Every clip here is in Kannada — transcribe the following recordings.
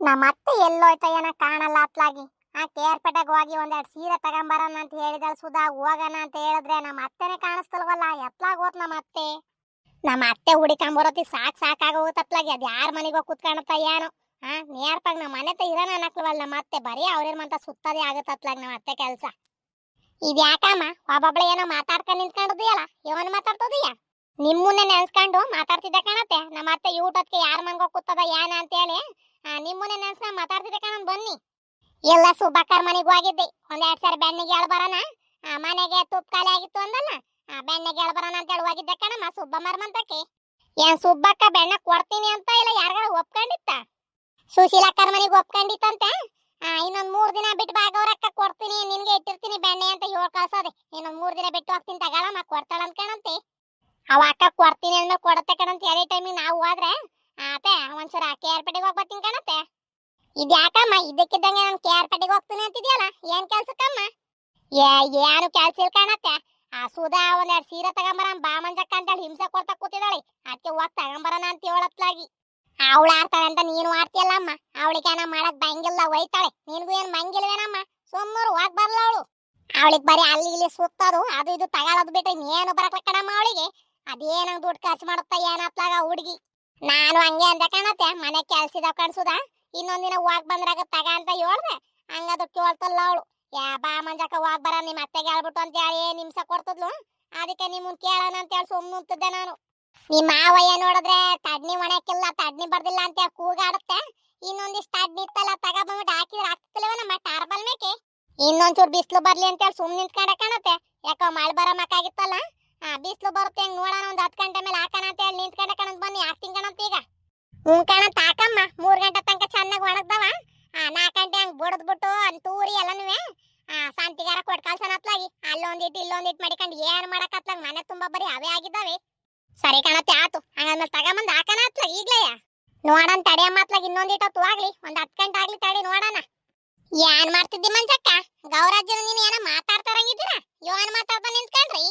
ನಮ್ಮ ಅತ್ತೆ ಎಲ್ಲೋಯ್ತ, ಏನ ಕಾಣಲ್ಲ ಅತ್ಲಾಗಿ. ಆ ಕೇರ್ಪೇಟೆಗೆ ಹೋಗಿ ಒಂದೆರಡು ಸೀರೆ ತಗೊಂಬರೋಣ ಅಂತ ಹೇಳಿದಳು ಸುಧಾ, ಹೋಗೋಣ ಅಂತ ಹೇಳಿದ್ರೆ ನಮ್ಮ ಅತ್ತೆನೇ ಕಾಣಿಸ್ತಲ್ವಲ್ಲ, ಎತ್ಲಾಗ ಹೋತ್ ನಮ್ಮ ಅತ್ತೆ. ನಮ್ಮ ಅತ್ತೆ ಹುಡಿಕೊಂಬರೋತಿ ಸಾಕ್ ಸಾಕಾಗೋಗುತ್ತೆ ಅತ್ಲಾಗಿ, ಅದು ಯಾರ ಮನೆಗೆ ಹೋಗಿ ಕುತ್ಕೊಳತ್ತ ಏನೋ. ಹಾ ನೇರ್ಪಾಗ ನಮ್ಮ ಮನೆ ತ ಇರೋಣ ಅನ್ನಕ್ಲವಲ್ಲ ನಮ್ಮ ಅತ್ತೆ, ಬರೀ ಅವ್ರೇನ್ ಮಂತ ಸುತ್ತದೇ ಆಗುತ್ತ ಅತ್ಲಾಗ ನಮ್ಮ ಅತ್ತೆ ಕೆಲಸ. ಇದು ಯಾಕಮ್ಮ, ಒಬ್ಬೊಬ್ಳೆ ಏನೋ ಮಾತಾಡ್ಕೊಂಡು ನಿಂತ್ಕೊಂಡಿದೀಯಲ್ಲ, ಇವನ್ ಮಾತಾಡ್ತದೀಯ? ನಿಮ್ಮನ್ನೇ ನೆನ್ಸ್ಕೊಂಡು ಮಾತಾಡ್ತಿದ್ದೆ ಕಾಣತ್ತೆ, ನಮ್ಮ ಅತ್ತೆ ಊಟಕ್ಕೆ ಯಾರ ಮನ್ಗೆ ಕೂತದ, ಏನ ಅಂತೇಳಿ. ಆ, ನಿಮ್ಮನ್ನೇ ನೆನ್ಸ್ಕೊಂಡು ಮಾತಾಡ್ತಿದ್ದೆ ನಾನು ಬನ್ನಿ. ಎಲ್ಲ ಸುಬ್ಬಕ್ಕರ್ ಮನೆಗೂ ಹೋಗಿದ್ದೆ ಒಂದ್ ಎರಡ್ ಸಾರಿ ಬೆಣ್ಣೆಗೆ ಹೇಳ ಬರೋಣ. ಮನೆಗೆ ತುಪ್ಪ ಖಾಲಿ ಆಗಿತ್ತು ಅಂದಲ್ಲ? ಬೆಣ್ಣೆಗೆ ಹೇಳ ಬರೋಣ ಅಂತ ಹೇಳಿ ಹೋಗಿದ್ದೆ ಕಣಮ್ಮ ಸುಬ್ಬ ಮರ್ಮಂತಕ್ಕೆ ಏನ್ ಸುಬ್ಬಕ್ಕ ಬೆಣ್ಣೆ ಕೊಡ್ತೀನಿ ಅಂತ ಇಲ್ಲ ಯಾರಿಗಾರ ಒಪ್ಕೊಂಡಿತ್ತ? ಸುಶೀಲಕ್ಕರ್ ಮನೆಗೆ ಒಪ್ಕೊಂಡಿತ್ತಂತೆ. ಇನ್ನೊಂದ್ ಮೂರ್ ದಿನ ಬಿಟ್ಟು ಭಾಗವರಕ್ಕ ಕೊಡ್ತೀನಿ ನಿನ್ಗೆ ಇಟ್ಟಿರ್ತೀನಿ ಬೆಣ್ಣೆ ಅಂತ ಹೇಳ್ ಕಳ್ಸೋದೆ. ಇನ್ನೊಂದ್ ಮೂರ್ ದಿನ ಬಿಟ್ಟು ಹೋಗ್ತೀನಿ ತಗೊಳಮ್ಮ ಕೊಡ್ತಾಳ ಅನ್ಕಣಂತೆ ಅವ ಅಕ್ಕ ಕೊಡ್ತೀನಿ ಅಂದ್ರೆ ಕೊಡತ್ತೆ ಕಣಂತ ಎನಿ ಟೈಮಿಗೆ ನಾವು ಹೋದ್ರೆ. ಆತೆ ಒಂದ್ಸಲ ಪಟ್ಟಿಗೆ ಹೋಗಿ ಬರ್ತೀನಿ ಕಣತ್ತೆ. ಇದ್ಯಾಕಮ್ಮ, ಇದಕ್ಕಿದ್ದಂಗೆ ನಾನು ಕೇರ್ಪೇಟೆಗೆ ಹೋಗ್ತೀನಿ ಅಂತಿದ್ಯಲ್ಲ, ಏನ್ ಕೆಲ್ಸಕ್ಕಮ್ಮ? ಏ, ಏನು ಕೆಲ್ಸ ಇಲ್ಲ ಕಾಣತ್ತೆ. ಆ ಸುಧಾ ಒಂದೆರಡು ಸೀರೆ ತಗೊಂಬರ ಬಾ ಮಂಜಕ್ಕ ಅಂತೇಳಿ ಹಿಂಸೆ ಕೊಡ್ತಾ ಕೂತಿದ್ದಾಳೆ. ಅದಕ್ಕೆ ಹೋಗಿ ತಗೊಂಬರೋಣ ಅಂತ ಹೇಳತ್ಲಾಗಿ. ಅವಳು ಆಡ್ತಾಳೆ ಅಂತ ನೀನು ಆಡ್ತೀಯಲ್ಲ ಅಮ್ಮ ಅವಳಿಗೆ ಏನ ಮಾಡಕ್ ಬಂಗಿಲ್ಲ, ಒಯ್ತಾಳೆ. ನಿನ್ಗೂ ಏನ್ ಮಂಗಿಲ್ವೇನಮ್ಮ ಸುಮ್ಮರು, ಹೋಗ್ ಬರ್ಲ ಅವಳು. ಅವಳಿಗೆ ಬರೀ ಅಲ್ಲಿ ಇಲ್ಲಿ ಸುತ್ತೋದು, ಅದು ಇದು ತಗೊಳೋದು ಬಿಟ್ಟು ಏನು ಬರಕ್ಲ ಕಣಮ್ಮ ಅವಳಿಗೆ? ಅದೇನಂಗ್ ದುಡ್ಡು ಖರ್ಚು ಮಾಡುತ್ತಾ ಏನತ್ಲಾಗ ಹುಡುಗಿ? ನಾನು ಹಂಗೆ ಅಂದ ಕಾಣತ್ತೆ, ಮನೆ ಕೆಲ್ಸಿದ ಕಣ್ಸುದ ಇನ್ನೊಂದಿನ ಹೋಗ್ ಬಂದ್ರಾಗ ತಗ ಅಂತ ಹೇಳ್ದೆ ಹಂಗದು ಕೇಳ್ತಲ್ಲ ಅವಳು. ಯಾ ಬಾ ಮಂಜಕ್ಕ ಹೋಗ್ ಬರ ನಿಮ್ಮ ಅತ್ತೆಗೆ ಹೇಳ್ಬಿಟ್ಟು ಅಂತ ಹೇಳಿ ನಿಮ್ಸ ಕೊಡ್ತದ್ಲು? ಅದಕ್ಕೆ ನಿಮ್ಮನ್ ಕೇಳೋಣ ಅಂತ ಹೇಳಿ ಸುಮ್ಮನೆ ನಾನು. ನಿಮ್ಮ ಮಾವಯ್ಯ ನೋಡಿದ್ರೆ ತಡ್ನಿ ಒಣಕಿಲ್ಲ ತಡ್ನಿ ಬರ್ದಿಲ್ಲ ಅಂತ ಹೇಳಿ ಕೂಗಾಡುತ್ತೆ. ಇನ್ನೊಂದಿಷ್ಟು ತಡ್ನಿ ಇತ್ತಲ್ಲ ತಗೊಬಂದ್ಬಿಟ್ಟು ಹಾಕಿದ್ರೆ ಆಗ್ತಿಲ್ಲವ ನಮ್ಮ ಟಾರ್ಬಲ್ ಮೇಕೆ. ಇನ್ನೊಂಚೂರು ಬಿಸಿಲು ಬರ್ಲಿ ಅಂತ ಹೇಳಿ ಸುಮ್ಮನೆ ನಿಂತ್ಕೊಂಡೆ ಕಾಣತ್ತೆ. ಯಾಕೋ ಮಳೆ ಬರೋ ಮಕ್ಕಾಗಿತ್ತಲ್ಲ? ಆ ಬಿಸಿಲು ಬರುತ್ತೆ, ಹೆಂಗ್ ನೋಡೋಣ, ಒಂದ್ ಹತ್ತು ಗಂಟೆ ಮೇಲೆ ಹಾಕೋಣ ಅಂತ ಹೇಳಿ ನಿಂತ್ಕೊಂಡ ಕಣಂತ ಬನ್ನಿ. ಹಾಕ್ತೀನಿ ಈಗ ಹ್ಞೂ ಕಣಂತ ಹಾಕಮ್ಮ ಮೂರ್ ಗಂಟೆ ತನಕ ಚೆನ್ನಾಗಿ ಒಣಗ್ದವ. ನಾಲ್ಕು ಗಂಟೆ ಹಂಗ್ ಬಡದ್ಬಿಟ್ಟು ಅಲ್ಲಿ ತೂರಿ ಎಲ್ಲನೂ ಸಂತಿಗಾರ ಕೊಟ್ಟು ಕಳ್ಸನತ್ಲಾಗಿ ಅಲ್ಲೊಂದಿಟ್ಟು ಇಲ್ಲೊಂದಿಟ್ಟು ಮಾಡಿಕೊಂಡು ಏನ್ ಮಾಡಕತ್ಲಾಗ ಮನೆ ತುಂಬಾ ಬರೀ ಅವೇ ಆಗಿದ್ದಾವೆ. ಸರಿ ಕಣತ್ತೆ, ಆತು. ಹಂಗಂದ್ರೆ ತಗೊಂಬಂದು ಹಾಕನ ಅತ್ಲಾಗ ಈಗ್ಲೇ. ನೋಡೋಣ ತಡೆ ಮಾತ್ಲಾಗ ಇನ್ನೊಂದಿಟ್ಟು ಹೊತ್ತು ಆಗ್ಲಿ. ಒಂದ್ ಹತ್ತು ಗಂಟೆ ಆಗ್ಲಿ ತಡಿ ನೋಡೋಣ. ಏನ್ ಮಾಡ್ತಿದ್ದಿ ಮಂಜಕ್ಕ? ಗೌರಾಜ್ಯನ ನೀನು ಏನೋ ಮಾತಾಡ್ತಾರಂಗಿದ್ದೀರ? ಯೋನ್ ಮಾತಾಡ್ತಾ ನಿಂತ್ಕೊಂಡ್ರಿ?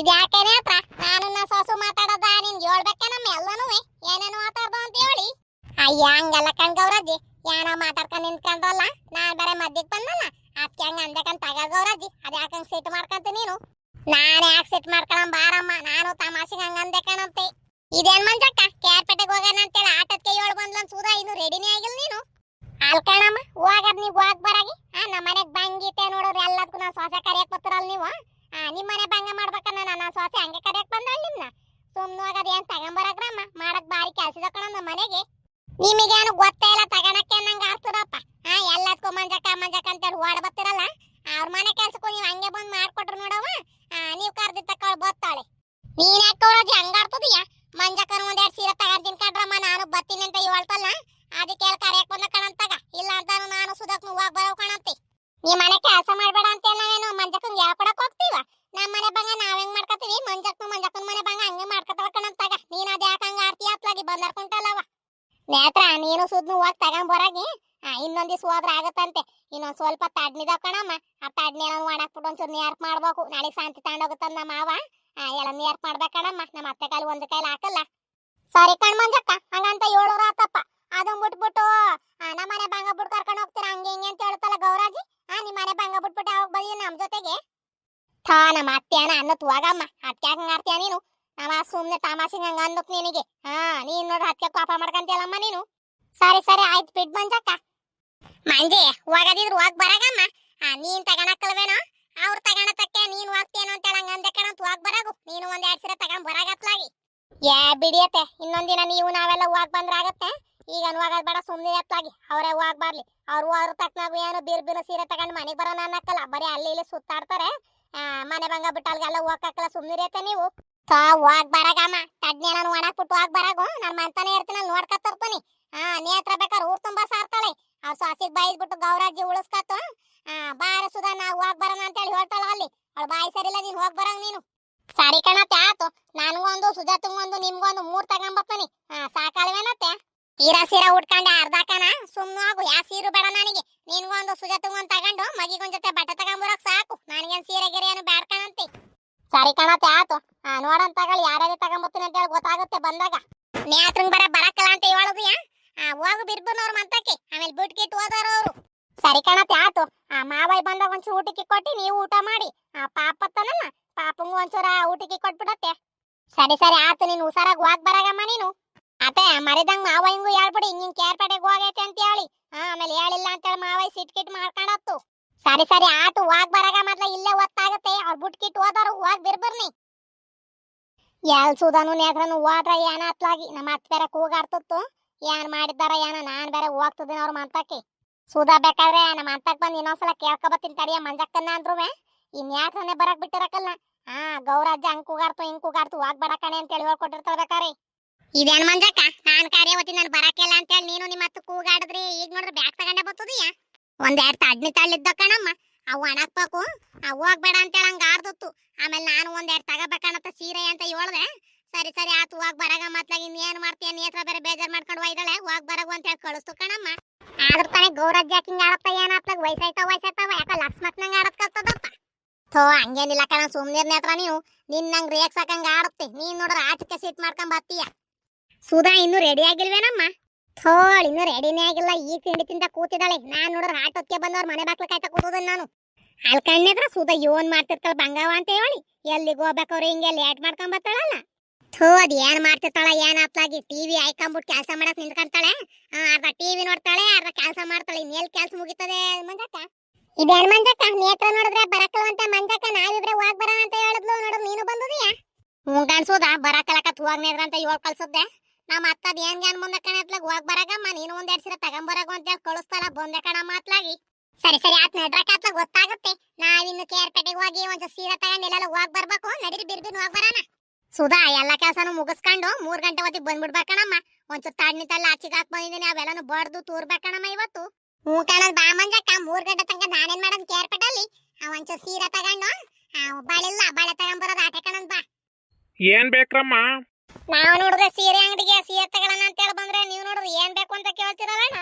ಇದ್ಯಾಕೇನೆ ಹತ್ರ ನಾನು ನಾ ಸೊಸು ಮಾತಾಡೋದ, ನಿನ್ಗೆ ಹೇಳ್ಬೇಕೇನಮ್ಮ ಎಲ್ಲನೂ ಏನೇನು ಅಯ್ಯ, ಹಂಗಲ್ಲ ಕಣ್ ಗೌರಜ್ಜಿ. ಯಾರ ಮಾತಾಡ್ಕೊಂಡ್ ನಿಂತ್ಕೊಂಡ್ರಲ್ಲ ನಾನ್ ಬೇರೆ ಮದ್ಯಕ್ ಬಂದಲ್ಲ ಅದಕ್ಕೆ ಹಂಗ ಅಂದಕಂತ ತಗ ಗೌರಜ್ಜಿ. ಅದ್ ಯಾಕಂಗ್ ಸಿಟ್ ಮಾಡ್ಕಂತ ನೀನು? ನಾನು ಯಾಕೆ ಸಿಟ್ ಮಾಡ್ಕೊಳಂ ಬಾರಮ್ಮ. ನಾನು ತಮಾಷೆಗೆ ಹಂಗ ಅಂದೆ ಇದೇನ್ ಮಂಜಕ್ಕ? ಕೇರ್ಪೇಟೆಗೆ ಹೋಗೋಣ ಅಂತೇಳಿ ಆಟಕ್ಕೆ ಏಳು ಬಂದ್ಲಂತ ಸೂದ ಇನ್ನು ರೆಡಿನೇ ಆಗಿಲ್ಲ ನೀನು. ಅಲ್ಕಣಮ್ಮ ಹೋಗದ್ ನೀವು ಹೋಗ್ ಬರಾಗಿ. ಆ ನಮ್ಮ ಮನೆಗ್ ಬಂಗೀತೆ ನೋಡೋರು ಎಲ್ಲದಕ್ಕೂ ನಾನು ಶ್ವಾಸ ಕರಿಯಕ್ ಬರ್ತಾರಲ್ಲ ನೀವು. ಆ ನಿಮ್ಮ ಮನೆ ಭಂಗ ಮಾಡ್ಬೇಕನ್ನ ನನ್ನ ಶ್ವಾಸ ಹಂಗೆ ಕರಿಯಕ್ ಬಂದಲ್ಲ ನಿಮ್ನ? ಸುಮ್ಮನೆ ಹೋಗದ್ ಏನ್ ತಗೊಂಬರಕ್ರಮ್ಮ ಮಾಡಕ್ ಬಾರಿ ಕೆಲ್ಸ ಕಣ ನಮ್ಮ ಮನೆಗೆ. ನಿಮಗೇನು ಗೊತ್ತೇ ಇಲ್ಲ ತಗಣಕ್ಕೆ ನಂಗೆ ಆಡ್ತದಪ್ಪ. ಆ ಎಲ್ಲದಕ್ಕೂ ಮಂಜಕ್ಕ ಮಂಜಕ್ಕ ಅಂತೇಳಿ ಓಡ್ ಬರ್ತಿರಲ್ಲ, ಅವ್ರ ಮನೆ ಕೆಲ್ಸಕ್ಕೂ ನೀವು ಹಂಗೆ ಬಂದ್ ಮಾಡ್ಕೊಟ್ರು ನೋಡವ ನೀವು ಇನ್ನೊಂದ್ ದಿವ್ಸ ಹೋದ್ರ ಆಗತ್ತಂತೆ. ಇನ್ನೊಂದ್ ಸ್ವಲ್ಪ ತಡ್ನಿದಾವ್ ಕಣಮ್ಮ. ಆ ತಡ್ನಿ ಏನೋ ಮಾಡಾಕ್ಬಿಟ್ಟು ಒಂಚೂರು ನೇರ್ಕ್ ಮಾಡ್ಬೇಕು. ನಾಳೆ ಶಾಂತಿ ತಗೊಂಡೋಗುತ್ತಂದ ನಮ್ಮ ಮಾವ. ಎಲ್ಲ ನೇರ್ಕ್ ಮಾಡ್ಬೇಕಣಮ್ಮ ನಮ್ಮ ಅತ್ತೆ ಕಾಲು ಒಂದ್ ಕೈಲಿ ಹಾಕಲ್ಲ. ಸರಿ ಕಣ್ ಮಂಜಕ್ಕ ಹಂಗಂತ ಏಳೂರ ಆತಪ್ಪ. ಅದನ್ ಬಿಟ್ಬಿಟ್ಟು ನಮ್ಮ ಮನೆ ಬಂಗ ಬಿಟ್ಟು ಕರ್ಕೊಂಡು ಹೋಗ್ತೀರ? ಹಂಗೆ ಹಿಂಗೆ ಅಂತ ಹೇಳ್ತಲ್ಲ ಗೌರಾಜಿ. ಆ ನಿಮ್ಮ ಮನೆ ಬಂಗ ಬಿಟ್ಬಿಟ್ಟು ಅವಾಗ ಬಂದಿ ನಮ್ಮ ಜೊತೆಗೆ? ಥಾ, ನಮ್ಮ ಅತ್ತೆನ ಅನ್ನತ್ ಹೋಗಮ್ಮ. ಅತ್ತೆ ಹಂಗ ಆಡ್ತೀಯ ನೀನು? ನಮ್ಮ ಸುಮ್ಮನೆ ತಮಾಷೆಗೆ ಹಂಗ ಅನ್ನಕ್ ನಿನಗೆ. ಹಾ, ನೀನ್ ನೋಡ್ರಿ ಅದಕ್ಕೆ ಕೋಪ ಮಾಡ್ಕಂತೀಯಲ್ಲಮ್ಮ ನೀನು. ಸರಿ ಸರಿ, ಆಯ್ತು ಬಿಡ್ ಮಂಜಕ್ಕ ಮಂಜಿ ಹೋಗದಿದ್ರು ಹೋಗ್ ಬರಾಗಮ್ಮ. ನೀನ್ ತಗಣಕ್ಕಲ್ವೇನೋ ಅವ್ರು ತಗಣತಕ್ಕೆ ನೀನ್ ಹೋಗ್ತೇನೋ ಅಂತ ಹಂಗ ಅಂದೆ ಕಣಂತ ಹೋಗ್ ಬರಾಗು. ನೀನು ಒಂದ್ ಎರಡ್ ಸೀರೆ ತಗೊಂಡ್ ಬರಾಗತ್ಲಾಗಿ. ಯಾ ಬಿಡಿಯತ್ತೆ ಇನ್ನೊಂದಿನ ನೀವು ನಾವೆಲ್ಲ ಹೋಗ್ ಬಂದ್ರಾಗತ್ತೆ. ಈಗ ಹೋಗೋದ್ ಬೇಡ ಸುಮ್ಮನೆ ಎತ್ತಾಗಿ ಅವರೇ ಹೋಗ್ ಬರ್ಲಿ. ಅವ್ರು ಅವ್ರ ತಕ್ಕನಾಗು ಏನು ಬೀರ್ ಬೀರ ಸೀರೆ ತಗೊಂಡು ಮನೆಗೆ ಬರೋಣ ಅನ್ನಕ್ಕಲ್ಲ. ಬರೀ ಅಲ್ಲಿ ಇಲ್ಲಿ ಸುತ್ತಾಡ್ತಾರೆ. ಮನೆ ಬಂಗ ಬಿಟ್ಟು ಅಲ್ಗೆಲ್ಲ ಹೋಗಕ್ಕಲ್ಲ ಸುಮ್ಮನಿರತ್ತೆ ನೀವು. ತಾ ಹೋಗ್ ಬರಾಗಮ್ಮ. ತಡ್ನೇನ ನಾನು ಒಣಾಕ್ಬಿಟ್ಟು ಹೋಗ್ ಬರಾಗು. ನಾನು ಮಂತಾನೆ ಇರ್ತೀನಿ, ಅಲ್ಲಿ ಹಾ ಹಾ ಹತ್ರ ಬೇಕಾದ್ರೆ ಊರ್ ತುಂಬಾ ಸಾರ್ತಾಳೆ. ಅವ್ರ ಸಾಸಿಗೆ ಬೈದ್ಬಿಟ್ಟು ಗೌರಾಜಿ ಉಳಿಸ್ಕತ್ತು ಬಾರ ಸುಧಾ, ನಾವು ಹೋಗ್ ಬರೋಣ ಅಂತೇಳಿ ಹೇಳ್ತಾಳ ಅಲ್ಲಿ. ಅವಳು ಬಾಯಿ ಸರಿಲ್ಲ ನೀನು ಹೋಗ್ ಬರಂಗ್ ನೀನು. ಸರಿ ಕಣತ್ತೆ ಆತು ನನಗೊಂದು ಸುಜಾತಂಗೊಂದು ನಿಮ್ಗೊಂದು ಮೂರ್ ತಗೊಂಬರ್ತೀನಿ ಹಾ ಸಾಕಾಲ್ವೇನತ್ತೆ ಸೀರಾ ಸೀರ ಉಟ್ಕೊಂಡೆ ಅರ್ಧ ಕಣ. ಸುಮ್ಮನೆ ಆಗು ಯಾ ಸೀರು ಬೇಡ ನನಗೆ. ನಿನ್ಗೊಂದು ಸುಜಾತಂಗೊಂದು ತಗೊಂಡು ಮಗಿಗೊಂದ್ ಜೊತೆ ಬಟ್ಟೆ ತಗೊಂಬರಕ್ ಸಾಕು. ನನಗೇನು ಸೀರೆ ಗಿರೆ ಏನು ಬೇಡ ಕಣಂತಿ ಸರಿ ಕಣತ್ತೆ ಆತು ಆ ನೋಡನ್ ತಗೊಳ್ಳಿ ಯಾರ್ಯಾರು ತಗೊಂಬತ್ತೀನಿ ಅಂತ ಹೇಳಿ ಗೊತ್ತಾಗುತ್ತೆ ಬಂದಾಗ. ನೇತ್ರಂಗ್ ಬರ ಬರಕ್ಕಲ್ಲ ಅಂತ ಹೇಳೋದು ಯಾ? ಹೋಗು ಬಿರ್ಬನವ್ರ ಮಂತಕ್ಕೆ. ಆಮೇಲೆ ಬಿಟ್ ಗಿಟ್ ಹೋದಾರ ಅವರು. ಸರಿ ಕಣತ್ತೆ ಆತು ಆ, ಮಾವಯ್ಯ ಬಂದಾಗ ಒಂಚೂರು ಊಟಕ್ಕೆ ಕೊಟ್ಟು, ನೀವು ಊಟ ಮಾಡಿ. ಆ ಪಾಪತ್ತನಲ್ಲ ಪಾಪಂಗೂ ಒಂಚೂರ ಊಟಕ್ಕೆ ಕೊಟ್ಬಿಡತ್ತೆ. ಸರಿ ಸರಿ ಆತು ನೀನು ಹುಷಾರಾಗಿ ಹೋಗ್ ಬರಾಗಮ್ಮ ನೀನು. ಅತ್ತೆ ಮರಿದಂಗ್ ಮಾವಯ್ಯಂಗೂ ಹೇಳ್ಬಿಡಿ ಕೇರ್ ಕೇರ್ಪೇಟೆಗೆ ಹೋಗೈತೆ ಅಂತ ಹೇಳಿ ಆಮೇಲೆ ಹೇಳಿಲ್ಲ ಅಂತೇಳಿ ಮಾವಯ್ ಸಿಟ್ ಕಿಟ್ ಮಾಡ್ಕೊಂಡತ್ತು. ಸರಿ ಸರಿ ಆತು ಹೋಗ್ ಬರಾಗ ಮೊದ್ಲ ಇಲ್ಲೇ ಒತ್ತಾಗತ್ತೆ. ಅವ್ರ ಬುಟ್ ಕಿಟ್ ಹೋದಾರು ಹೋಗ್ ಬಿರ್ಬರ್ನಿ. ಎಲ್ ಸುಧಾನು ನೇತ್ರನು ಹೋದ್ರ ಏನಾತ್ಲಾಗಿ, ನಮ್ಮ ಅತ್ತ ಬೇರೆ ಕೂಗಾಡ್ತಿತ್ತು. ಏನ್ ಮಾಡಿದ್ದಾರ, ಏನ? ನಾನ್ ಬೇರೆ ಹೋಗ್ತಿದ್ದೀನಿ ಅವ್ರ ಮಂತಕ್ಕೆ. ಸುಧಾ ಬೇಕಾದ್ರೆ ನಮ್ಮ ಅಂತಕ್ ಬಂದು ಇನ್ನೊಂದ್ಸಲ ಕೇಳ್ಕೊಬತ್ತೀನಿ ತಡಿಯ ಮಂಜಕ್ಕನ್ನ ಅಂದ್ರು ಇನ್ ಯಾಕ್ರನೆ ಬರಕ್ ಬಿಟ್ಟಿರಕಲ್ಲ ಹಾ ಗೌರಾಜ್ಯ ಹಂಗ್ ಕೂಗಾಡ್ತು, ಹಿಂಗ್ ಕೂಗಾಡ್ತು, ಹೋಗ್ ಬರಕಣೆ ಅಂತ ಹೇಳಿ ಹೇಳ್ಕೊಟ್ಟಿರ್ತಾರ ಬೇಕಾರೆ. ಇದೇನ್ ಮಂಜಕ್ಕ ನಾನ್ ಕಾರ್ಯವತಿ ನಾನು ಬರಕಿಲ್ಲ ಅಂತ ಹೇಳಿ ನೀನು ನಿಮ್ಮ ಹತ್ತು ಕೂಗಾಡಿದ್ರಿ, ಈಗ ನೋಡ್ರಿ ಬ್ಯಾಗ್ ತಗೊಂಡೆ ಬರ್ತದೀಯ ಒಂದ್ ಎರಡ್ ತಡ್ನಿ ತಳ್ಳಿದ್ದ ಕಣಮ್ಮ. ಅವು ಅಣಕ್ಬೇಕು ಅವ್ ಹೋಗ್ಬೇಡ ಅಂತ ಹೇಳಿ ಹಂಗ ಆರ್ದತ್ತು ಆಮೇಲೆ ನಾನು ಒಂದೆರಡು ತಗೋಬೇಕನ್ನತ್ತ ಸೀರೆ ಅಂತ ಹೇಳ್ದೆ. ಸರಿ ಸರಿ ಆತು ಹೋಗ್ ಬರಾಗ ಮತ್ಲಾಗ ಏನ್ ಮಾಡ್ತೀಯ ನೇತ್ರ ಬೇರೆ ಬೇಜಾರ್ ಮಾಡ್ಕೊಂಡು ಒಯ್ದಳೆ? ಹೋಗ್ ಬರಗು ಅಂತ ಹೇಳಿ ಕಳಿಸ್ತು ಕಣಮ್ಮ. ಆದ್ರ ತಾನೆ ಗೌರಜ್ ಜಾಕಿಂಗ್ ಆಡತ್ತ ಏನಾತ್ಲಾಗ ವಯಸ್ಸಾಯ್ತಾವ ವಯಸ್ಸಾಯ್ತಾವ. ಯಾಕ ಲಕ್ಷ್ಮಕ್ನಂಗ ಆಡತ್ ಕಲ್ತದಪ್ಪ ಥೋ, ಹಂಗೇನಿಲ್ಲ ಕಣ ಸುಮ್ನಿರ್ ನೇತ್ರ ನೀವು. ನಿನ್ನಂಗ್ ಹಾಕಂಗ ಆಡತ್ತೆ. ನೀನ್ ನೋಡ್ರ ಆಟಕ್ಕೆ ಸೀಟ್ ಮಾಡ್ಕೊಂಡ್ ಬರ್ತೀಯ ಸುಧಾ, ಇನ್ನು ರೆಡಿ ಆಗಿಲ್ವೇನಮ್ಮ? ಥೋಳ್ ಇನ್ನು ರೆಡಿನೇ ಆಗಿಲ್ಲ. ಈ ತಿಂಡಿ ತಿಂದ ಕೂತಿದ್ದಾಳೆ. ನಾನ್ ನೋಡ್ರ ಆಟೋಕ್ಕೆ ಬಂದವ್ರ ಮನೆ ಬಾಕ್ಲ ಕಾಯ್ತಾ ಕೂತದ ನಾನು. ಅಲ್ಲಿ ಕಣ್ಣಿದ್ರ ಸುಧಾ ಯೋನ್ ಮಾಡ್ತಿರ್ತಾಳ ಬಂಗಾವ ಅಂತ ಹೇಳಿ. ಎಲ್ಲಿಗೆ ಹೋಗ್ಬೇಕವ್ರೆ ಹಿಂಗೆ ಲೇಟ್ ಮಾಡ್ಕೊಂಡ್ ಬರ್ತಾಳಲ್ಲ ಥೋ, ಅದ್ ಏನ್ ಮಾಡ್ತಿರ್ತಾಳ, ಏನ್ ಅಪ್ಲಾಗಿ ಟಿವಿ ಹಾಕೊಂಡ್ಬಿಟ್ಟು ಕೆಲಸ ಮಾಡಕ್ ನಿಂತ್ಕೊಂತಾಳೆ? ಅರ್ಧ ಟಿವಿ ನೋಡ್ತಾಳೆ, ಅರ್ಧ ಕೆಲಸ ಮಾಡ್ತಾಳೆ, ಇನ್ನೆಲ್ ಕೆಲಸ ಮುಗಿತದೆ ಮಂಜಕ್ಕ? ಇದೇನ್ ಮಂಜಕ್ಕ, ನೇತ್ರ ನೋಡಿದ್ರೆ ಬರಕಲ್ವಂತ ಮಂಜಕ್ಕ, ನಾವಿಬ್ರೆ ಹೋಗ್ ಬರೋಣ ಅಂತ ಹೇಳಿದ್ಲು, ನೋಡು, ನೀನು ಬಂದದೀಯ? ಹ್ಞೂ ಕಾಣಿಸೋದ? ಬರಕಲಕತ್ ಹೋಗ್ ನೇದ್ರ ಅಂತ ಇವಾಗ ಕಳ್ಸದ್ದೆ. ನಮ್ಮ ಅತ್ತದ ಏನ್ ಜ್ಞಾನ ಮುಂದೆ ಕಣತ್ಲಾಗ ಹೋಗ್ ಬರಾಗಮ್ಮ, ನೀನು ಒಂದ್ ಎರಡ್ ಸೀರೆ ತಗೊಂಬರಾಗು ಅಂತ ಹೇಳಿ ಕಳಿಸ್ತಾಳ ಬಂದೆ ಕಣ ಮಾತ್ಲಾಗಿ ಸರಿ ಸರಿ, ಆತ್ ನಡ್ರಕಾತ್ಲ ಗೊತ್ತಾಗುತ್ತೆ. ನಾವಿನ್ನು ಕೇರ್ಪೇಟೆಗೆ ಹೋಗಿ ಒಂದ್ ಸೀರೆ ತಗೊಂಡು ಎಲ್ಲೆಲ್ಲ ಹೋಗ್ ಬರ್ಬೇಕು, ನಡೀರಿ ಬಿರ್ಬಿನ್ ಹೋಗ್ ಬರೋಣ. ಸುಧಾ ಎಲ್ಲ ಕೆಲಸನೂ ಮುಗಿಸ್ಕೊಂಡು ಮೂರ್ ಗಂಟೆ ಹೊತ್ತಿಗೆ ಬಂದ್ಬಿಡ್ಬೇಕಣಮ್ಮ ಒಂಚೂರು ತಣ್ಣಿ ತಲ್ಲ ಆಚಿಗೆ ಹಾಕ್ ಬಂದಿದ್ದೀನಿ ಅವೆಲ್ಲನೂ ಬಡ್ದು ತೂರ್ಬೇಕಣಮ್ಮ ಇವತ್ತು. ಹ್ಞೂ ಕಣದ್ ಬಾ ಮಂಜಕ್ಕ ಮೂರ್ ಗಂಟೆ ತನಕ ನಾನೇನ್ ಮಾಡೋದು ಕೇರ್ಪಟ್ಟಲ್ಲಿ? ಆ ಒಂಚೂರು ಸೀರೆ ತಗೊಂಡು ಬಳಿಲ್ಲ ಬಳೆ ತಗೊಂಬರೋದು ಆಟೆ ಕಣದ್ ಬಾ. ಏನ್ ಬೇಕ್ರಮ್ಮ? ನಾವು ನೋಡಿದ್ರೆ ಸೀರೆ ಅಂಗಡಿಗೆ ಸೀರೆ ತಗೊಳ್ಳೋಣ ಅಂತ ಹೇಳಿ ಬಂದ್ರೆ ನೀವು ನೋಡಿದ್ರೆ ಏನ್ ಬೇಕು ಅಂತ ಕೇಳ್ತಿರಲ್ಲ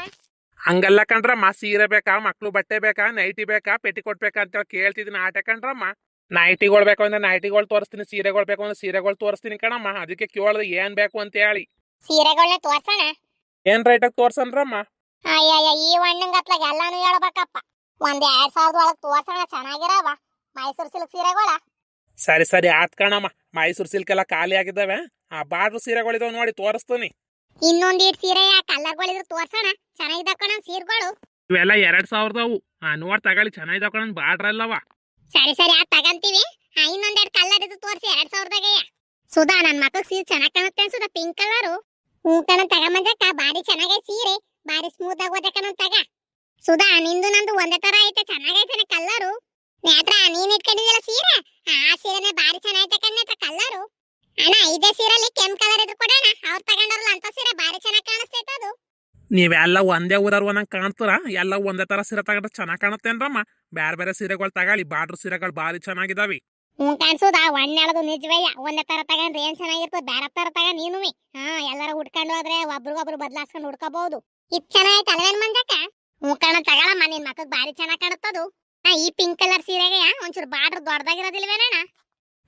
ಹಂಗಲ್ಲ ಕಣ್ರಮ್ಮ ಸೀರೆ ಬೇಕಾ ಮಕ್ಳು ಬಟ್ಟೆ ಬೇಕಾ ನೈಟಿ ಬೇಕಾ ಪೆಟ್ಟಿ ಬೇಕಾ ಅಂತ ಕೇಳ್ತಿದ್ದೀನಿ ಆಟ ಕಣ್ರಮ್ಮ. ನೈಟಿಗಳು ಬೇಕು ಅಂದ್ರೆ ನೈಟಿಗಳು ತೋರಿಸ್ತೀನಿ ಸೀರೆಗಳು ಬೇಕು ಅಂದ್ರೆ ಸೀರೆಗಳು ತೋರಿಸ್ತೀನಿ ಕಣಮ್ಮ. ಅದಕ್ಕೆ ಕೇಳ್ದೆ ಏನ್ ಬೇಕು ಅಂತ ಹೇಳಿ. ಸೀರೆಗಳನ್ನ ತೋರ್ಸಣ? ಏನ್ ರೈಟಾಗಿ ತೋರ್ಸನ್ರಮ್ಮ ಅಯ್ಯಯ್ಯ ಈ ಹಣ್ಣಂಗ ಅತ್ಲಾಗ ಎಲ್ಲಾನು ಹೇಳ್ಬೇಕಪ್ಪ. ಒಂದ್ ಎರಡ್ ಸಾವಿರದ ಒಳಗ್ ತೋರ್ಸೋಣ ಚೆನ್ನಾಗಿರವ. ಮೈಸೂರು ಸಿಲ್ಕ್ ಸೀರೆಗಳ. ಸರಿ ಸರಿ ಆತ್ ಕಣಮ್ಮ. ಮೈಸೂರು ಸಿಲ್ಕ್ ಎಲ್ಲ ಖಾಲಿ ಆಗಿದ್ದಾವೆ. ಆ ಬಾರ್ಡ್ರ್ ಸೀರೆಗಳಿದಾವೆ ನೋಡಿ ತೋರಿಸ್ತೀನಿ. ಇನ್ನೊಂದ್ ಇಟ್ ಸೀರೆ ಇದ್ರೆ ತೋರ್ಸೋಣ. ಚೆನ್ನಾಗಿದ್ದ ಕಣ ಸೀರೆಗಳು. ಇವೆಲ್ಲ ಎರಡ್ ಸಾವಿರದವು. ಆ ನೋಡ್ ತಗೊಳ್ಳಿ ಚೆನ್ನಾಗಿದಾವ ಕಣ ಬಾರ್ಡ್ರ್ ಅಲ್ಲವ. ಸರಿ ಸರಿ ಆ ತಗಂತೀವಿ. ಇನ್ನೊಂದೆರಡು ಕಲರ್ ಇದು ತೋರಿಸಿ, ಎರಡ್ ಸಾವಿರದಾಗೆ ಸುಧಾ, ನನ್ ಮಕ್ಳು ಸೀರೆ ಚೆನ್ನಾಗ್ ಕಾಣುತ್ತೆ ಸುಧಾ ಪಿಂಕ್ ಕಲರು ಹ್ಞೂ ಕಣ ತಗೊಂಬಂದಕ್ಕ ಬಾರಿ ಚೆನ್ನಾಗೈತೆ ಸೀರೆ ಬಾರಿ ಸ್ಮೂತ್ ಆಗಿ ಓದೆ ಕಣ ತಗ. ಸುಧಾ, ನಿಂದು ನಂದು ಒಂದೇ ತರ ಐತೆ, ಚೆನ್ನಾಗೈತೆ ಕಲ್ಲರು ನೇತ್ರ, ನೀನ್ ಇಟ್ಕೊಂಡಿದ್ಯಲ್ಲ ಸೀರೆ? ಆ ಸೀರೆನೆ ಬಾರಿ ಚೆನ್ನಾಗೈತೆ ಕಣ್ಣೇತ್ರ ಕಲ್ಲರು ಅಣ್ಣ, ಇದೇ ಸೀರೆಲಿ ಕೆಂಪ್ ಕಲರ್ ಇದ್ರು ಕೊಡೋಣ ಅವ್ರು ತಗೊಂಡಾರಲ್ಲ ಅಂತ ಸೀರೆ ಬಾರಿ ಚೆನ್ನಾಗಿ ನೀವೆಲ್ಲ ಒಂದೇ ಊರವ್ರು ನಂಗೆ ಕಾಣ್ತೀರ? ಎಲ್ಲ ಒಂದೇ ತರ ಸೀರೆ ತಗೊಂಡ್ರೆ ಚೆನ್ನಾಗಿ ಕಾಣುತ್ತೇನ್ರಮ್ಮ? ಬೇರೆ ಬೇರೆ ಸೀರೆಗಳು ತಗೊಳ್ಳಿ, ಬಾರ್ಡ್ರ್ ಸೀರೆಗಳು ಭಾರಿ ಚೆನ್ನಾಗಿದಾವೆ. ಹ್ಞೂ ಕಾಣಿಸೋದ? ಒಣ್ಣೆಳದು ನಿಜವೇ, ಒಂದೇ ತರ ತಗೊಂಡ್ರೆ ಏನ್ ಚೆನ್ನಾಗಿರ್ತದೆ? ಬೇರೆ ತರ ತಗೊಂಡ್ ನೀನು ಹಾ, ಎಲ್ಲಾರ ಉಟ್ಕೊಂಡು ಹೋದ್ರೆ ಒಬ್ರಿಗೊಬ್ರು ಬದಲಾಸ್ಕೊಂಡು ಹುಡ್ಕೋಬಹುದು ಇದು ಚೆನ್ನಾಗೈತೆ ಅಲ್ವೇನ್ ಮಂಜಕ್ಕ? ಹ್ಞೂ ಕಣ, ತಗೊಳಮ್ಮ, ನಿನ್ ಮಕ್ಕಳಿಗೆ ಭಾರಿ ಚೆನ್ನಾಗಿ ಕಾಣುತ್ತದು. ಈ ಪಿಂಕ್ ಕಲರ್ ಸೀರೆಗೆ ಒಂಚೂರು ಬಾರ್ಡರ್ ದೊಡ್ಡದಾಗಿರೋದಿಲ್ವೇನಣ್ಣ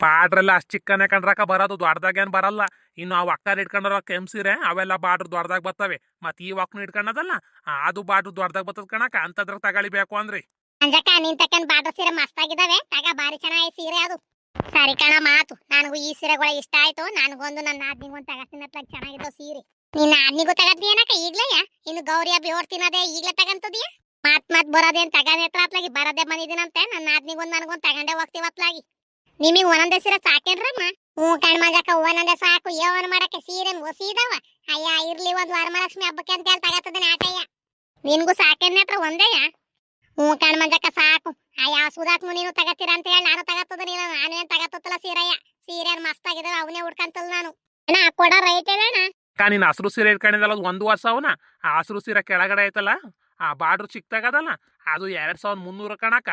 ಬಾರ್ಡ್ರೆಲ್ಲ ಅಷ್ಟು ಚಿಕ್ಕನೆ ಕಂಡ್ರಕ ಬರೋದು ದೊಡ್ಡದಾಗೇನು ಬರಲ್ಲ. ಇನ್ನು ಆ ಒಕ್ಕರ್ ಇಟ್ಕೊಂಡ್ರ ಕೆಮ್ಸಿರೆ ಸೀರೆ ಅವೆಲ್ಲ ಬಾಡ್ರು ದೊಡ್ಡದಾಗ ಬರ್ತವೆ ಮತ್ ಈ ಒಕ್ಕನ ಇಟ್ಕೊಂಡದಲ್ಲ ಅದು ಬಾರ್ಡ್ರ್ ದೊಡ್ಡದಾಗ ಬರ್ತದ ಕಣಕ ಅಂತದ್ರ ತಗೊಳಿಬೇಕು ಅಂದ್ರಿ. ಅಂಜಕ್ಕ, ನೀನ್ ತಕೊಂಡ್ ಬಾರ್ಡರ್ ಸೀರೆ ಮಸ್ತಾಗಿದಾವೆ ತಗ ಬಾರಿ ಚೆನ್ನಾಗಿ ಸೀರೆ ಅದು. ಸರಿ ಕಣ ಮಾತು. ನನಗೂ ಈ ಸೀರೆಗಳ ಇಷ್ಟ ಆಯ್ತು. ನನಗೊಂದು ನನ್ನ ಆದ್ನಿಗೊಂದು ತಗಸ್ತೀನಿ ಅತ್ಲಾಗ ಚೆನ್ನಾಗಿರೋ ಸೀರೆ. ನಿನ್ನ ನಾದ್ನಿಗೂ ಏನಕ್ಕ ಈಗ್ಲೇ ಇನ್ನು ಗೌರಿ ಬೇವ್ರ ಹೊರ್ತಿನದೆ ಈಗ್ಲೇ ತಗಂತದಿಯ? ಮಾತ್ ಮಾತ್ ಬರೋದೇನ್ ತಗನೇತ್ರ ಅತ್ಲಾಗಿ? ಬರೋದೇ ಬಂದಿದ್ದೀನಂತೆ. ನನ್ನ ಆದ್ನಿಗೊಂದು ನನಗೊಂದು ತಗೊಂಡೇ ಹೋಗ್ತೀವಿ ಅತ್ಲಾಗಿ ನಿಮಗೆ ಒಂದೊಂದೇ ಸೀರೆ ಸಾಕೇನ್ರಮ್ಮ ಹ್ಞೂ ಕಣ್ ಮಂಜಕ್ಕ ಒಂದೊಂದೇ ಸಾಕು. ಏನ್ ಮಾಡಕ್ಕೆ? ಸೀರೆ ಒಸಿದವ? ಅಯ್ಯ, ಇರ್ಲಿ ಒಂದ್ ವರಮಹಾಲಕ್ಷ್ಮಿ ಹಬ್ಬಕ್ಕೆ ಅಂತ ಹೇಳಿ ತಗತದ ಆಟಯ್ಯ ನಿನ್ಗೂ ಸಾಕೇನ್ ಹತ್ರ ಒಂದೇಯ ಹ್ಞೂ ಕಣ್ ಮಂಜಕ್ಕ ಸಾಕು. ಅಯ್ಯ ಸುಧಾಕ್ನು ನೀನು ತಗತ್ತೀರ ಅಂತ ಹೇಳಿ ನಾನು ತಗತ್ತದ ನೀನು. ನಾನು ಏನ್ ತಗತ್ತಲ್ಲ ಸೀರೆಯ ಸೀರೆ ಮಸ್ತ್ ಆಗಿದಾವ, ಅವನೇ ಹುಡ್ಕಂತಲ್ ನಾನು. ಅಣ್ಣ ಕೊಡ ರೈಟ್ ಹೇಳಣ್ಣ ಅಕ್ಕ, ನೀನ್ ಸೀರೆ ಇಟ್ಕೊಂಡಿದ್ದಲ್ಲ ಒಂದು ವರ್ಷ ಅವನ? ಆ ಹಸಿರು ಸೀರೆ ಕೆಳಗಡೆ ಐತಲ್ಲ? ಆ ಬಾರ್ಡ್ರ್ ಚಿಕ್ಕದಾಗದಲ್ಲ ಅದು ಎರಡ್ ಸಾವಿರದ ಮುನ್ನೂರು ಕಣಕ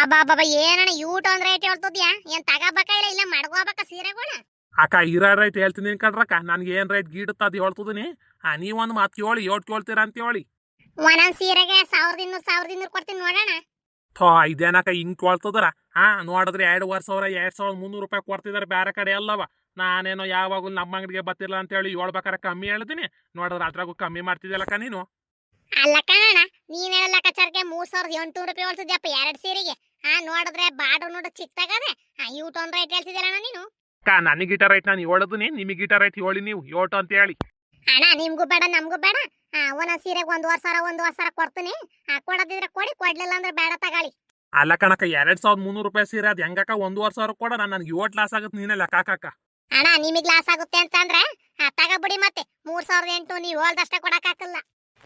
ಅಬ್ಬಾ ಬಾಬಾ ಏನಣ್ಣ ಯೂಟ್ ಅಂದ್ರೆ ರೇಟ್ ಹೇಳ್ತದ್ಯಾ? ಏನ್ ತಗಬೇಕ ಇಲ್ಲ ಇಲ್ಲ ಮಡ್ಕೋಬೇಕ ಸೀರೆಗಳ ಅಕ್ಕ ಇರೋ ರೈಟ್ ಹೇಳ್ತೀನಿ ಕಣ್ರಕ್ಕ ನನ್ಗೆ ಏನ್ ರೈಟ್ ಗೀಡುತ್ತ ಅದು ಹೇಳ್ತಿದ್ದೀನಿ ಆ ನೀವೊಂದು ಮಾತು ಕೇಳಿ ಏಟ್ ಕೇಳ್ತೀರಾ ಅಂತ ಹೇಳಿ. ಒಂದೊಂದ್ ಸೀರೆಗೆ ಸಾವಿರದ ಇನ್ನೂರು ಸಾವಿರದ ಇನ್ನೂರು ಕೊಡ್ತೀನಿ ನೋಡೋಣ ಥೋ ಇದೇನಕ್ಕ ಹಿಂಗ್ ಕೇಳ್ತದ್ರ? ಹಾ ನೋಡಿದ್ರೆ ಎರಡು ವರ್ಷ ಸಾವಿರ ಎರಡ್ ಸಾವಿರದ ಮುನ್ನೂರು ರೂಪಾಯಿ ಕೊಡ್ತಿದಾರೆ ಬೇರೆ ಕಡೆ ಅಲ್ಲವ ನಾನೇನೋ ಯಾವಾಗಲೂ ನಮ್ಮ ಅಂಗಡಿಗೆ ಬತ್ತಿಲ್ಲ ಅಂತ ಹೇಳಿ ಹೇಳ್ಬೇಕಾರ ಕಮ್ಮಿ ಹೇಳಿದೀನಿ. ನೋಡಿದ್ರೆ ಅದ್ರಾಗೂ ಕಮ್ಮಿ ಮಾಡ್ತಿದ್ಯಲ್ಲಕ್ಕ ನೀನು? ಅಲ್ಲ ಕಣ ನೀನ್ ಹೇಳ ಲೆಕ್ಕಾಚಾರಕ್ಕೆ ಮೂರ್ ಸಾವಿರದ ಎಂಟುನೂರು ರೂಪಾಯಿ ಹೇಳ್ತಿದ್ಯಪ್ಪ ಎರಡ್ ಸೀರೆಗೆ? ಹಾ ನೋಡಿದ್ರೆ ಬಾರ್ಡರ್ ನೋಡ ಚಿಕ್ಕದಾಗದೆ. ಹಾ ಇವು ಟೋನ್ ರೇಟ್ ಹೇಳ್ತಿದ್ದೀರಣ್ಣ ನೀನು? ಅಕ್ಕ ನನಗೆ ಗಿಟಾರ್ ರೈಟ್ ನಾನು ಹೇಳಿದ್ನಿ ನಿಮಗೆ ಗಿಟಾರ್ ರೈಟ್ ಹೇಳಿ ನೀವು ಯೋಟು ಅಂತ ಹೇಳಿ. ಅಣ್ಣ ನಿಮ್ಗೂ ಬೇಡ ನಮಗೂ ಬೇಡ. ಒಂದೊಂದು ಸೀರೆಗೆ ಒಂದೂವರೆ ಸಾವಿರ ಒಂದೂವರೆ ಸಾವಿರ ಕೊಡ್ತೀನಿ. ಕೊಡದಿದ್ರೆ ಕೊಡಿ ಕೊಡ್ಲಿಲ್ಲ ಅಂದ್ರೆ ಬೇಡ ತಗೊಳ್ಳಿ. ಅಲ್ಲ ಕಣಕ್ಕ ಎರಡ್ ಸಾವಿರದ ಮುನ್ನೂರು ರೂಪಾಯಿ ಸೀರೆ ಅದು ಹೆಂಗಕ್ಕ ಒಂದೂವರೆ ಸಾವಿರ ಕೊಡ ನಾನು ನನಗೆ ಏಟ್ ಲಾಸ್ ಆಗುತ್ತೆ ನೀನೇ ಲೆಕ್ಕ ಹಾಕಕ್ಕ ಅಣ್ಣ ನಿಮಗೆ ಲಾಸ್ ಆಗುತ್ತೆ ಅಂತಂದ್ರೆ ತಗಬಿಡಿ ಮತ್ತೆ. ಮೂರ್ ಸಾವಿರದ ಎಂಟು ನೀವು ಹೇಳ್ದಷ್ಟೇ ಕೊಡಕ್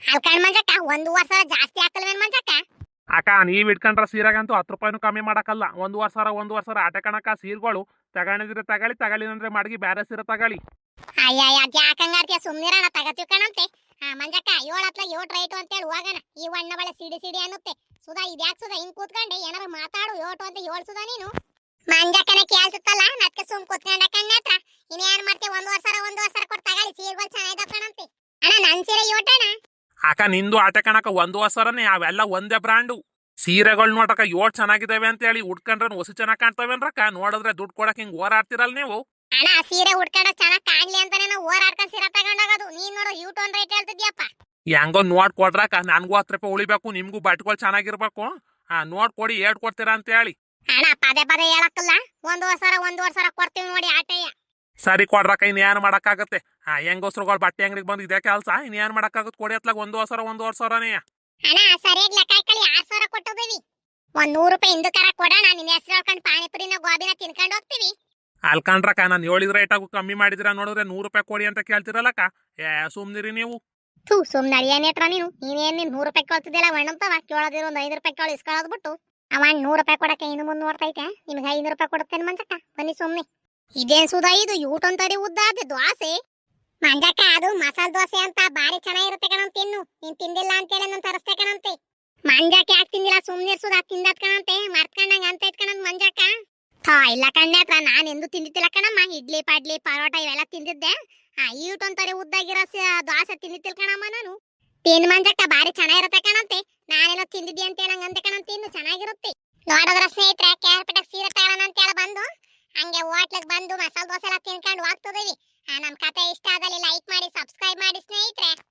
ಅಲ್ಕಂಡ್ ಮಂಜಕ್ಕ ಒಂದೂವರೆ ಸಾವಿರ ಜಾಸ್ತಿ ಹಾಕಲ್ವೇನ್ ಮಂಜಕ್ಕ? ಅಕ್ಕ ನೀವ್ ಇಟ್ಕೊಂಡ್ರ ಸೀರೆಗಂತೂ ಹತ್ತು ರೂಪಾಯಿನೂ ಕಮ್ಮಿ ಮಾಡಕಲ್ಲ. ಒಂದೂವರೆ ವರ್ಷ ಒಂದೂವರೆ ವರ್ಷ ಆಟ ಕಣಕ್ಕ ಸೀರೆಗಳು. ತಗೊಂಡಿದ್ರೆ ತಗೊಳ್ಳಿ ತಗೊಳ್ಳಿ ಅಂದ್ರೆ ಮಡಗಿ ಬೇರೆ ಸೀರೆ ತಗೊಳ್ಳಿ ಅಯ್ಯಯ್ಯ ಯಾಕಂಗಾರ್ತಿಯ ಸುಮ್ನಿರಣ ತಗತೀವಿ ಕಣಂತೆ. ಹಾ ಮಂಜಕ್ಕ ಏಳ್ ಹತ್ಲ ಏಟ್ ರೈಟು ಅಂತೇಳಿ ಹೋಗಣ. ಈ ವಣ್ಣ ಬಳೆ ಸಿಡಿ ಸಿಡಿ ಅನ್ನುತ್ತೆ. ಸುಧಾ ಇದ್ಯಾಕ್ ಸುಧಾ? ಹಿಂಗ್ ಕೂತ್ಕೊಂಡೆ. ಏನಾರ ಮಾತಾಡು ಯೋಟು ಅಂತ ಹೇಳ್ ಸುಧಾ ನೀನು. ಮಂಜಕ್ಕನ ಕೇಳ್ಸುತ್ತಲ್ಲ ನತ್ಕ ಸುಮ್ ಕೂತ್ಕೊಂಡ ಕಣ್ಣ ಹತ್ರ. ಇನ್ನೇನ್ ಮಾಡ್ತೆ ಒಂದ್ ವರ್ಷ ಒಂದ್ ವರ್ಷ ಕೊಟ್ಟು ತಗೊಳ್ಳಿ ಸೀರೆಗಳು ಚೆನ್ನಾಗಿದ ಕಣಂತೆ. ಅಣ್ಣ ನನ್ ಸೀರೆ ಯೋಟಣ ಅಕ್ಕ ನಿಂದು ಆಟ ಕಣಕ್ಕ ಒಂದು ಹೊಸರನೇ ಅವೆಲ್ಲ ಒಂದೇ ಬ್ರಾಂಡು ಸೀರೆಗಳು ನೋಡಕ ಏಟ್ ಚೆನ್ನಾಗಿದಾವೆ ಅಂತ ಹೇಳಿ ಉಟ್ಕೊಂಡ್ರೆ ಹೊಸ ಚೆನ್ನಾಗಿ ಕಾಣ್ತಾವೇನ್ರಕ್ಕ ನೋಡಿದ್ರೆ ದುಡ್ಡು ಕೊಡಕ್ ಹಿಂಗ್ ಓಡಾಡ್ತಿರಲ್ ನೀವು? ಅಣ್ಣ ಸೀರೆ ಉಟ್ಕೊಂಡ ಚೆನ್ನಾಗ್ ಕಾಣ್ಲಿ ಅಂತಾನೆ ನಾವು ಓಡಾಡ್ಕೊಂಡ್ ಸೀರೆ ತಗೊಂಡೋಗೋದು. ನೀನ್ ನೋಡು ಯೂಟೋನ್ ರೈಟ್ ಹೇಳ್ತಿದ್ಯಪ್ಪ. ಹೆಂಗೋ ನೋಡ್ ಕೊಡ್ರಾಕ ನನ್ಗೂ ಹತ್ತು ರೂಪಾಯಿ ಉಳಿಬೇಕು ನಿಮ್ಗೂ ಬಟ್ಗಳು ಚೆನ್ನಾಗಿರ್ಬೇಕು. ಹಾ ನೋಡ್ ಕೊಡಿ ಏಟ್ ಕೊಡ್ತೀರಾ ಅಂತ ಹೇಳಿ ಅಣ್ಣ ಪದೇ ಪದೇ ಹೇಳಕ್ಕಲ್ಲ. ಒಂದ್ ವರ್ಷ ಒಂದ್ ವರ್ಷ ಕೊಡ್ತೀವಿ ನೋಡಿ ಆಟಯ್ಯ. ಸರಿ ಕೊಡ್ರಕ್ಕ ಇನ್ನು ಏನು ಮಾಡೋಕ್ಕಾಗತ್ತೆ? ಹಾ ಹೆಂಗೋಸ್ರುಗಳು ಬಟ್ಟೆ ಅಂಗಡಿಗೆ ಬಂದು ಇದೇ ಕೆಲಸ ಇನ್ನು ಏನು ಮಾಡೋಕ್ಕಾಗುತ್ತೆ ಕೊಡಿ ಅತ್ಲಾಗ ಒಂದು ವರ್ಷ ಒಂದು ವರ್ಷ ಸಾವಿರನೇ ಅಣ್ಣ ಸರಿಯಾಗಿ ಲೆಕ್ಕ ಹಾಕೊಳ್ಳಿ ಆರ್ ಸಾವಿರ ಕೊಟ್ಟಿದ್ದೀವಿ ಒಂದ್ ನೂರು ರೂಪಾಯಿ ಹಿಂದಕ್ಕಾರ ಕೊಡೋಣ ನಿನ್ನ ಹೆಸರು ಹೇಳ್ಕೊಂಡು ಪಾನಿಪುರಿನ ಗೋಬಿನ ತಿನ್ಕೊಂಡು ಹೋಗ್ತೀವಿ. ಅಲ್ಕಂಡ್ರಕ್ಕ ನಾನು ಹೇಳಿದ ಆಗು ಕಮ್ಮಿ ಮಾಡಿದ್ರ ನೋಡಿದ್ರೆ ನೂರು ರೂಪಾಯಿ ಕೊಡಿ ಅಂತ ಕೇಳ್ತಿರಲ್ಲಕ್ಕ ಏ ಸುಮ್ನಿರಿ ನೀವು. ಥೂ ಸುಮ್ನೆ ಹತ್ರ ನೀನು. ನೀನೇನು ನೀನು ನೂರು ರೂಪಾಯಿ ಕೇಳ್ತಿದ್ದಿಲ್ಲ ಒಣ್ಣಂತವ ಕೇಳೋದಿರ ಒಂದು ಐದು ರೂಪಾಯಿ ಕೇಳಿ ಇಸ್ಕೊಳ್ಳೋದು ಬಿಟ್ಟು. ಅವ ನೂರು ರೂಪಾಯಿ ಕೊಡಕ್ಕೆ ಇನ್ನು ಮುಂದೆ ನೋಡ್ತೈತೆ ನಿಮ್ಗೆ ಐನೂರು ರೂಪಾಯಿ ಕೊಡುತ್ತೇನೆ ಮಂಜಕ್ಕ ಬನ್ನಿ ಸುಮ್ನೆ. ಇದೇನ್ ಸುಧಾ ಇದು? ಯೂಟೊಂತರಿ ಉದ್ದ ಅದ ಮಂಜಕ್ಕ, ಅದು ಮಸಾಲ ದೋಸೆ ಅಂತ ಬಾರಿ ಚೆನ್ನಾಗಿರುತ್ತೆ ಕಣಂತ ತಿನ್ನು ನೀನ್ ತಿಂದಿಲ್ಲ ಅಂತೇಳಿ ನಾನು ತರಿಸ್ತೆ ಕಣಂತೆ. ಮಂಜಕ್ಕ ಯಾಕೆ ತಿಂದಿಲ್ಲ? ಸುಮ್ನೆ ಸುಧಾ ತಿಂದತ್ ಕಣಂತೆ. ಮರ್ತ್ಕೊಂಡಂಗ ಅಂತ ಇಟ್ಕಣಂತ ಮಂಜಕ್ಕ. ಥಾ, ಇಲ್ಲ ಕಣ್ಣೆ ಹತ್ರ ನಾನು ಎಂದು ತಿಂದಿದ್ದಿಲ್ಲ ಕಣಮ್ಮ. ಇಡ್ಲಿ, ಪಾಡ್ಲಿ, ಪರೋಟ ಇವೆಲ್ಲ ತಿಂದಿದ್ದೆ. ಹಾ ಅಂತಾರೆ ಉದ್ದಾಗಿರೋ ದೋಸೆ ತಿಂದಿದ್ದಿಲ್ಲ ಕಣಮ್ಮ ನಾನು. ತಿನ್ ಮಂಜಕ್ಕ ಬಾರಿ ಚೆನ್ನಾಗಿರುತ್ತೆ ಕಣಂತೆ. ನಾನೇನೋ ತಿಂದಿದ್ದೆ ಅಂತ ಹೇಳಂಗಂತೆ ಕಣಂತ ಇನ್ನು, ಚೆನ್ನಾಗಿರುತ್ತೆ. ನೋಡಿದ್ರ ಸ್ನೇಹಿತರೆ ಕೇರ್ಪೇಟೆ ಸೀರೆ ತಗೋಣ ಅಂತ ಹೇಳ ಬಂದು. ಹಂಗೆ ಹೋಟ್ಲಿಗೆ ಬಂದು ಮಸಾಲೆ ದೋಸೆ ಎಲ್ಲ ತಿನ್ಕೊಂಡು ಹೋಗ್ತದೀವಿ ನಮ್ ಕತೆ ಇಷ್ಟ ಆದಲ್ಲಿ ಲೈಕ್ ಮಾಡಿ ಸಬ್ಸ್ಕ್ರೈಬ್ ಮಾಡಿ ಸ್ನೇಹಿತರೆ.